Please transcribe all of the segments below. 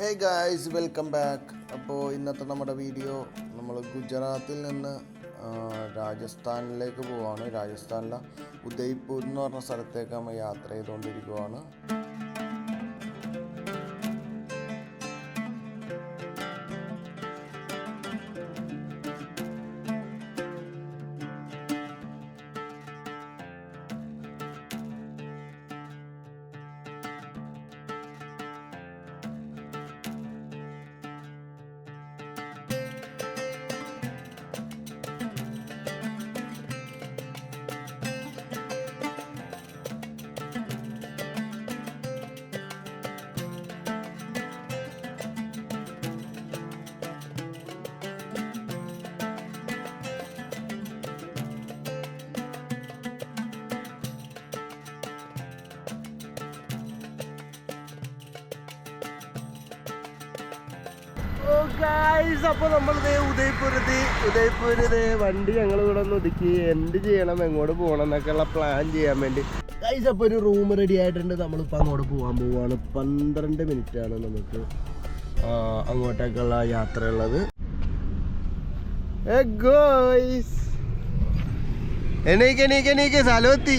Hey guys welcome back അപ്പോൾ ഇന്നത്തെ നമ്മുടെ വീഡിയോ നമ്മൾ ഗുജറാത്തിൽ നിന്ന് രാജസ്ഥാനിലേക്ക് പോവാണ്. രാജസ്ഥാനിലെ ഉദയ്പൂർ എന്ന് പറഞ്ഞ സ്ഥലത്തേക്ക് നമ്മൾ യാത്ര ചെയ്തുകൊണ്ടിരിക്കുവാണ്. അപ്പൊ നമ്മളിത് ഉദയ്പൂരത്ത് ഉദയ്പൂരത് വണ്ടി ഞങ്ങൾ ഇവിടെ ഒന്ന് ഒതുക്കി. എന്ത് ചെയ്യണം എങ്ങോട്ട് പോകണം എന്നൊക്കെയുള്ള പ്ലാൻ ചെയ്യാൻ വേണ്ടി. ഗൈസ് അപ്പൊ ഒരു റൂം റെഡി ആയിട്ടുണ്ട്. നമ്മളിപ്പോ അങ്ങോട്ട് പോകാൻ പോവാണ്. പന്ത്രണ്ട് മിനിറ്റ് ആണ് നമുക്ക് അങ്ങോട്ടേക്കുള്ള അങ്ങോട്ടേക്കുള്ള യാത്ര ഉള്ളത്. എണീക്ക് എണീക്ക് എണീക്ക്. സ്ഥലമെത്തി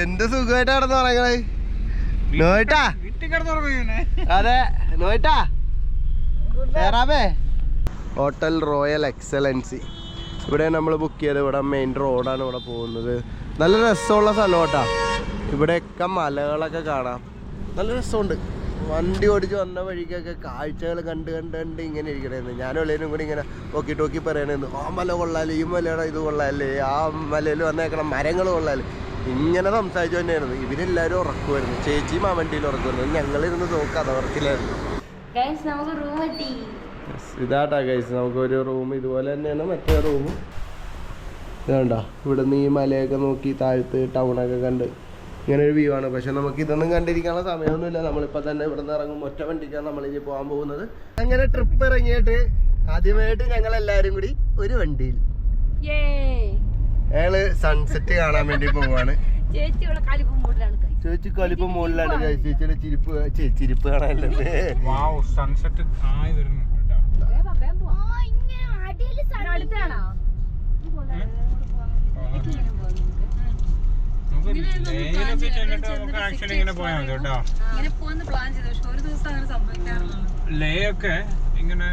എന്ത് സുഖമായിട്ട് കിടന്നു നോയിട്ടാ? അതെ നോയിട്ടാ? കേറാമേ ഹോട്ടൽ റോയൽ എക്സലൻസി. ഇവിടെ നമ്മൾ ബുക്ക് ചെയ്ത് ഇവിടെ മെയിൻ റോഡാണ് ഇവിടെ പോകുന്നത്. നല്ല രസമുള്ള സ്ഥലം കേട്ടാ ഇവിടെയൊക്കെ മലകളൊക്കെ കാണാം. നല്ല രസമുണ്ട്. വണ്ടി ഓടിച്ച് വന്ന വഴിക്കൊക്കെ കാഴ്ചകൾ കണ്ട് കണ്ട് കണ്ട് ഇങ്ങനെ ഇരിക്കണേന്ന്. ഞാൻ ഉള്ളതിനും കൂടി ഇങ്ങനെ നോക്കി ടോക്കി പറയണേന്ന്. ആ മല കൊള്ളാലേ ഈ മലയുടെ ഇത് കൊള്ളാലേ ആ മലയിൽ വന്നേക്കണം മരങ്ങൾ കൊള്ളാൽ. ഇങ്ങനെ സംസാരിച്ചു തന്നെയായിരുന്നു. ഇവരെല്ലാവരും ഉറക്കുമായിരുന്നു. ചേച്ചി വണ്ടിയിൽ ഉറക്കുമായിരുന്നു. ഞങ്ങളിരുന്ന് നോക്കുക അതവർക്കില്ലായിരുന്നു ഗൈസ് ഇതാട്ടാ കൈസ് നമുക്കൊരു റൂം ഇതുപോലെ തന്നെയാണ്. മറ്റേ റൂം ഇതാണ്ടാ. ഇവിടെ നിന്ന് ഈ മലയൊക്കെ നോക്കി താഴത്ത് ടൗണൊക്കെ കണ്ട് ഇങ്ങനെ ഒരു വ്യൂ ആണ്. പക്ഷെ നമുക്ക് ഇതൊന്നും കണ്ടിരിക്കാനുള്ള സമയമൊന്നുമില്ല. നമ്മളിപ്പോൾ തന്നെ ഇവിടെ നിന്ന് ഇറങ്ങും. ഒറ്റ വണ്ടിക്കാണ് നമ്മൾ ഇനി പോകാൻ പോകുന്നത്. അങ്ങനെ ട്രിപ്പ് ഇറങ്ങിയിട്ട് ആദ്യമായിട്ട് ഞങ്ങൾ എല്ലാരും കൂടി ഒരു വണ്ടിയിൽ. ഞങ്ങൾ സൺസെറ്റ് കാണാൻ വേണ്ടി പോവാണ്. ചേച്ചി കളിപ്പം മുകളിലാണ്. ചേച്ചിയുടെ ചിരിപ്പ് ചിരിപ്പ് കാണാനല്ലേ? വാവ് സൺസെറ്റ് ആയി വരുന്നു കേട്ടോ. അടുത്താണോ? നമുക്ക്. ലേയിലൊക്കെ ചെന്നിട്ട് നമുക്ക് ആക്ച്വലി ഇങ്ങനെ പോയാൽ മതി ഇങ്ങനെ പോവാന്ന് പ്ലാൻ ചെയ്തു. ഒരു ദിവസം അങ്ങനെ സംഭവിക്കാറില്ല. ലേ ഒക്കെ ഇങ്ങനെ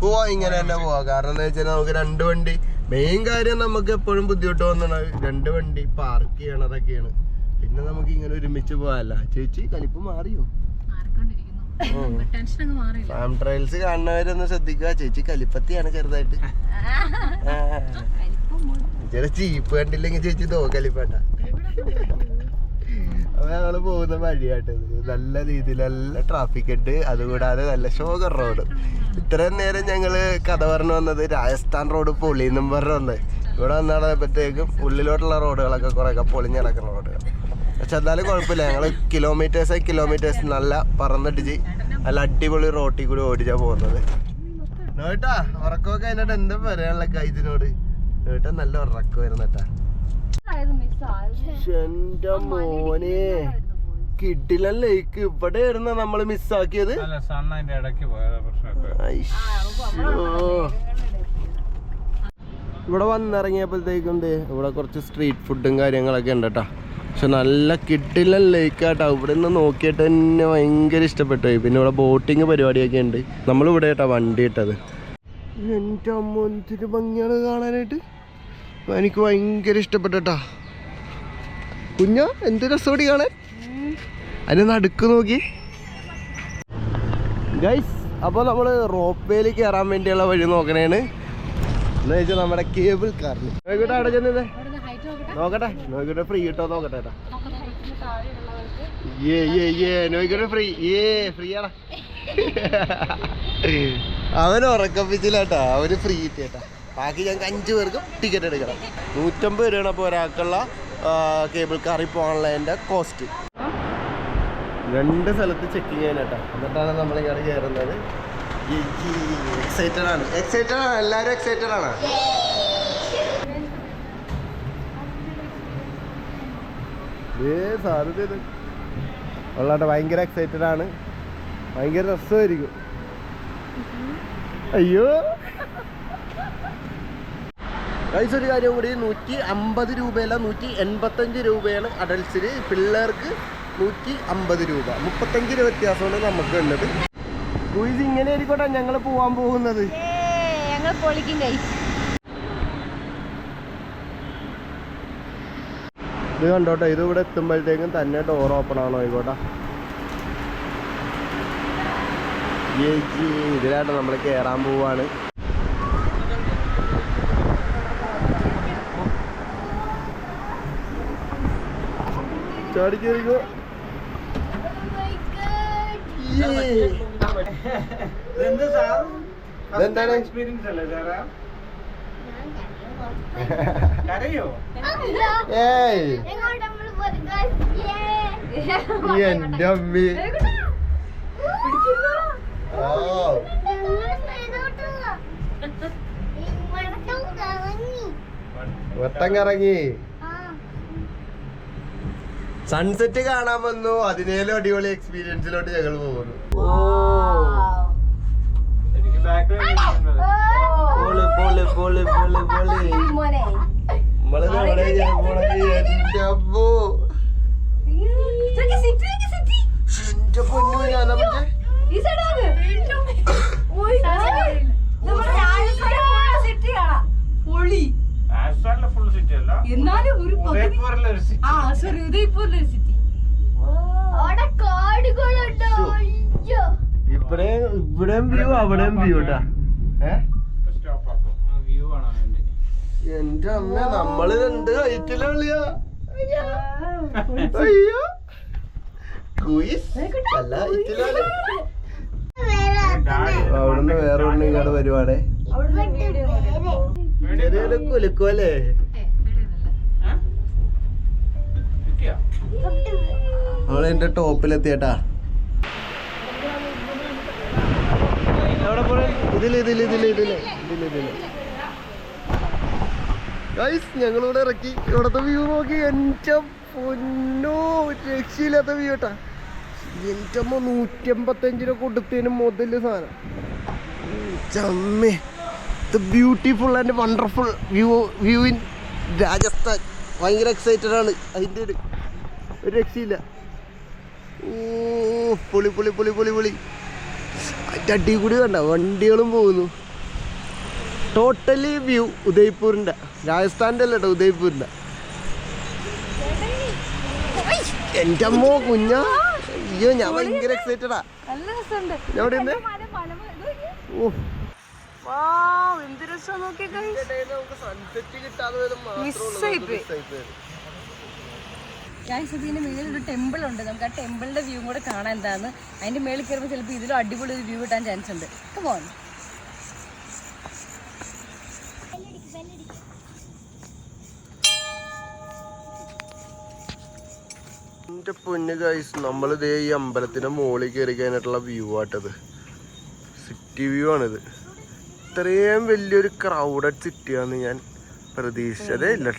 പോവാ. ഇങ്ങനെ തന്നെ പോവാ. കാരണം എന്താ വെച്ചാൽ നമുക്ക് രണ്ട് വണ്ടി മെയിൻ കാര്യം നമുക്ക് എപ്പോഴും ബുദ്ധിമുട്ട് തോന്നണത് രണ്ട് വണ്ടി പാർക്ക് ചെയ്യണതൊക്കെയാണ്. പിന്നെ നമുക്ക് ഇങ്ങനെ ഒരുമിച്ച് പോകാല്ല. ചേച്ചി കലിപ്പ് മാറിയോ? ഫാം ട്രയൽസ് കാണുന്നവരൊന്ന് ശ്രദ്ധിക്കുക. ചേച്ചി കലിപ്പത്തിയാണ് ചെറുതായിട്ട്. ചേച്ചി ചീപ്പ് കണ്ടില്ലെങ്കിൽ ചേച്ചി തോ കലിപ്പേട്ട. അപ്പൊ ഞങ്ങൾ പോകുന്ന വഴിയായിട്ട് നല്ല രീതിയിൽ നല്ല ട്രാഫിക് ഉണ്ട്. അതുകൂടാതെ നല്ല ഷോഗർ റോഡ് ഇത്രയും നേരം ഞങ്ങൾ കഥ പറഞ്ഞു വന്നത് രാജസ്ഥാൻ റോഡ് പൊളിന്നും പറഞ്ഞു വന്നത് ഇവിടെ വന്നപ്പോഴത്തേക്കും ഉള്ളിലോട്ടുള്ള റോഡുകളൊക്കെ കുറേയൊക്കെ പൊളിഞ്ഞ് കിടക്കുന്ന റോഡുകൾ പക്ഷെ എന്നാലും കുഴപ്പമില്ല. ഞങ്ങൾ കിലോമീറ്റേഴ്സ് കിലോമീറ്റേഴ്സ് നല്ല പറന്നിടിച്ച് നല്ല അടിപൊളി റോട്ടിൽ കൂടി ഓടിച്ചാ പോകുന്നത്. നോട്ടാ ഉറക്കമൊക്കെ അതിനോട് എന്താ പറയാനുള്ള കൈതിനോട് നോട്ടാ നല്ല ഉറക്കം വരുന്നട്ടാ. എന്റെ മോനെ. കിഡില ലേക്ക് ഇവിടെ ആയിരുന്ന നമ്മൾ മിസ്സാക്കിയത്? ഇവിടെ വന്നിറങ്ങിയപ്പോഴത്തേക്കും ഇവിടെ കുറച്ച് സ്ട്രീറ്റ് ഫുഡും കാര്യങ്ങളൊക്കെ ഉണ്ട് കേട്ടോ പക്ഷെ നല്ല കിട്ടില്ല ലേക്ക് ആട്ടോ ഇവിടെ നിന്ന് നോക്കിയിട്ട് തന്നെ ഭയങ്കര ഇഷ്ടപ്പെട്ടു പിന്നെ ഇവിടെ ബോട്ടിങ് പരിപാടിയൊക്കെ ഉണ്ട്. നമ്മളിവിടെ കേട്ടോ വണ്ടി ഇട്ടത്. എന്റെ അമ്മ എന്തൊരു ഭംഗിയാണ് കാണാനായിട്ട്. എനിക്ക് ഭയങ്കര ഇഷ്ടപ്പെട്ടാ കുഞ്ഞ എന്ത് രസോടി കാണാൻ? അതിനൊന്ന് നടുക്ക് നോക്കി. ഗൈസ് അപ്പോൾ നമ്മൾ റോപ്പ് വേയിൽ കയറാൻ വേണ്ടിയുള്ള വഴി നോക്കണേണ്. എന്ന് വെച്ചാൽ നമ്മുടെ കേബിൾ കാറിന് നോക്കട്ടെ അവിടെ ചെന്നേ നോക്കട്ടെ. നോക്കട്ടെ ഫ്രീ കിട്ടോ നോക്കട്ടെ ഏട്ടാ ഏ ഏ ഏ നോക്കട്ടെ ഫ്രീ ഏ ഫ്രീ ആടാ. അവൻ ഉറക്കപ്പിച്ചില്ലാട്ടാ അവന് ഫ്രീ കിട്ടിയേട്ടാ. ബാക്കി ഞങ്ങൾക്ക് അഞ്ച് പേർക്കും ടിക്കറ്റ് എടുക്കണം. നൂറ്റമ്പത് രൂപയാണ് അപ്പോൾ ഒരാൾക്കുള്ള കേബിൾ കാറിൽ പോകാനുള്ളതിന്റെ കോസ്റ്റ് രണ്ട് സ്ഥലത്ത് ചെക്ക് ചെയ്യാനായിട്ടാണ് എന്നിട്ടാണ് നമ്മൾ ഇങ്ങനെ കയറുന്നത്. എക്സൈറ്റഡ് ആണ്. എക്സൈറ്റഡ് ആണ്. എല്ലാവരും എക്സൈറ്റഡ് ആണ്. ഭയങ്കര എക്സൈറ്റഡ് ആണ്. ഭയങ്കര രസമായിരിക്കും. അയ്യോ! ഗൈസ് ഒരു കാര്യം കൂടി നൂറ്റി അമ്പത് രൂപയല്ല നൂറ്റി എൺപത്തഞ്ച് രൂപയാണ് അഡൽസിന് പിള്ളേർക്ക് നൂറ്റി അമ്പത് രൂപ. മുപ്പത്തഞ്ച് രൂപ വ്യത്യാസമാണ് നമുക്ക് ഉള്ളത്. ക്രൂയിസ് ഇങ്ങനെ ആയിരിക്കട്ടെ ഞങ്ങൾ പോവാൻ പോകുന്നത്. ഞങ്ങൾ പൊളിക്കും കൈസ് ഇത് കണ്ടോട്ടെ ഇത് ഇവിടെ എത്തുമ്പോഴത്തേക്കും തന്നെ ഡോർ ഓപ്പൺ ആണോ ആയിക്കോട്ടെ. ഇതിലായിട്ട് നമ്മൾ കയറാൻ പോവാണ്. ചാടി കയറിക്കോ ഇതെന്താണ്? എക്സ്പീരിയൻസ് അല്ലേ സാറാ? കരയോ? ഏയ്. എന്റെ അമ്മി. ഓ. വട്ടം കറങ്ങി. സൺസെറ്റ് കാണാൻ വന്നു. അതിനേലും അടിപൊളി എക്സ്പീരിയൻസിലോട്ട് ഞങ്ങൾ പോകുന്നു. എനിക്ക് ബാക്ക് പൊളി പൊളി പൊളി പൊളി പൊളി മോനെ. നമ്മൾ നമ്മുടെ പോണത് എന്റെ അമ്മോ എന്റെ പൊന്നു ഞാനാ പിടിച്ചേ ഈ സൈഡാണ് സിറ്റി കാണാം പൊളി ആസ്വാളിലെ ഫുൾ സിറ്റി അല്ല എന്നാലും ഒരു പകുതി ഉദയ്പൂരിലെ ഒരു സിറ്റി ആ സോറി ഉദയ്പൂരിലെ സിറ്റി അവിടെ കാടുകളുണ്ടോ? അയ്യോ. ഇവിടെ ഇവിടെയും വ്യൂ അവിടെയും വ്യൂ കേട്ടാ സ്റ്റോപ്പ് ആക്കും ആ വ്യൂ കാണാൻ വേണ്ടി എന്റെ അമ്മ നമ്മൾ രണ്ട് ഹൈറ്റിലാളിയാ അയ്യോ. കുയിസ്. അല്ല ഹൈറ്റിലാണ് അവിടുന്ന് വേറെ ഒന്നും ഇങ്ങോട്ട് വരുവാണേ. ചെറിയൊരു കുലുക്കുമല്ലേ നമ്മളെന്റെ ടോപ്പിലെത്തിയേട്ടാ. ഇതിൽ ഇതിൽ ഇതിൽ ഇതിൽ. ഇതിൽ ഇതിൽ. ഗൈസ് ഞങ്ങളിവിടെ ഇറക്കി. ഇവിടത്തെ വ്യൂ നോക്കി. എന്റെ പൊന്നോ രക്ഷയില്ലാത്ത വ്യൂ കേട്ടാ. എന്റെ അമ്മ നൂറ്റി എൺപത്തഞ്ച് രൂപ കൊടുത്തതിന് മുതൽ സാധനം. ചമ്മേ. The beautiful and wonderful view view in Rajasthan. ഭയങ്കര എക്സൈറ്റഡ് ആണ്. അതിന്റെ ഒരു ഒരു രക്ഷയില്ല. ഓ പൊളി പൊളി പൊളി പൊളി പൊളി. അതിന്റെ അടി കൂടി കണ്ട? വണ്ടികളും പോകുന്നു. ടോട്ടലി വ്യൂ ഉദയ്പൂരിന്റെ. രാജസ്ഥാന്റെ അല്ല കേട്ടോ ഉദയ്പൂരിന്റെ? എന്റെ അമ്മോ കുഞ്ഞ. അയ്യോ ഞാൻ ഭയങ്കര എക്സൈറ്റഡാ ഞാൻ ഓ. എന്ത് രസം നോക്കിയ ഗൈസ് മേളിൽ ഒരു ടെമ്പിൾ ഉണ്ട്. നമുക്ക് ആ ടെമ്പിളിന്റെ വ്യൂ കൂടെ കാണാൻ എന്താന്ന്. അതിന്റെ മേളിൽ കയറുമ്പോൾ ചിലപ്പോൾ ഇതിലും അടിപൊളി ഒരു വ്യൂ കിട്ടാൻ ചാൻസ് ഉണ്ട്. പോകാൻ എന്റെ പൊന്ന് ഗൈസ് നമ്മളിതേ ഈ അമ്പലത്തിന്റെ മുകളിൽ കയറി കഴിഞ്ഞിട്ടുള്ള വ്യൂ ആട്ടത്. സിറ്റി വ്യൂ ആണിത്. ഇത്രയും വലിയൊരു ക്രൗഡഡ് സിറ്റിയാന്ന് ഞാൻ പ്രതീക്ഷിച്ചതേ ഇല്ല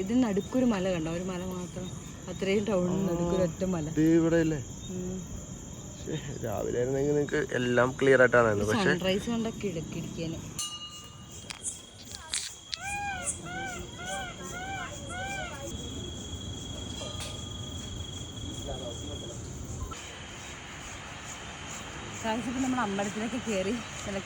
ഇതിന് നടുക്കൊരു മല കണ്ടോ? ഒരു മല മാത്രം. അത്രയും ടൗണിന് നടുക്കൊരു ഒറ്റ മല. ഇവിടെ അല്ലേ രാവിലെ ആയിരുന്നെങ്കിൽ നിങ്ങൾക്ക് എല്ലാം ക്ലിയർ ആയിട്ടാണ് പക്ഷേ സൺറൈസ് കണ്ടൊക്കെ ഇടയ്ക്കിടിക്കാന് ഫ്രാൻസിൽ നമ്മൾ അമ്പലത്തിലൊക്കെ കയറി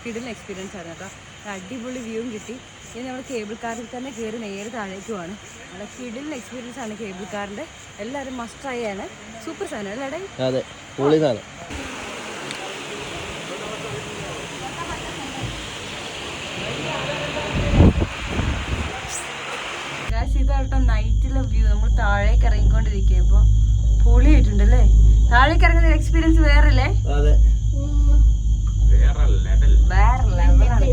കിടിൽ എക്സ്പീരിയൻസ് ആയിരുന്നു കേട്ടോ. അടിപൊളി വ്യൂവും കിട്ടി. ഇനി നമ്മൾ കേബിൾ കാറിൽ തന്നെ കയറി നേരെ താഴേക്കുമാണ് നല്ല കിടിൽ എക്സ്പീരിയൻസ് ആണ് കേബിൾ കാറിന്റെ എല്ലാവരും മസ്റ്റ് ട്രൈ ആണ് സൂപ്പർ സാധനം അല്ലേ അതെ പൊളി സാധനം. ഇതാട്ടോ നൈറ്റിലെ വ്യൂ നമ്മൾ താഴേക്ക് ഇറങ്ങിക്കൊണ്ടിരിക്കുക ഇപ്പോൾ പൊളിയായിട്ടുണ്ട് അല്ലേ? താഴേക്ക് ഇറങ്ങുന്ന എക്സ്പീരിയൻസ് വേറെ അല്ലേ അതെ. വേറെ ലെവലാണ്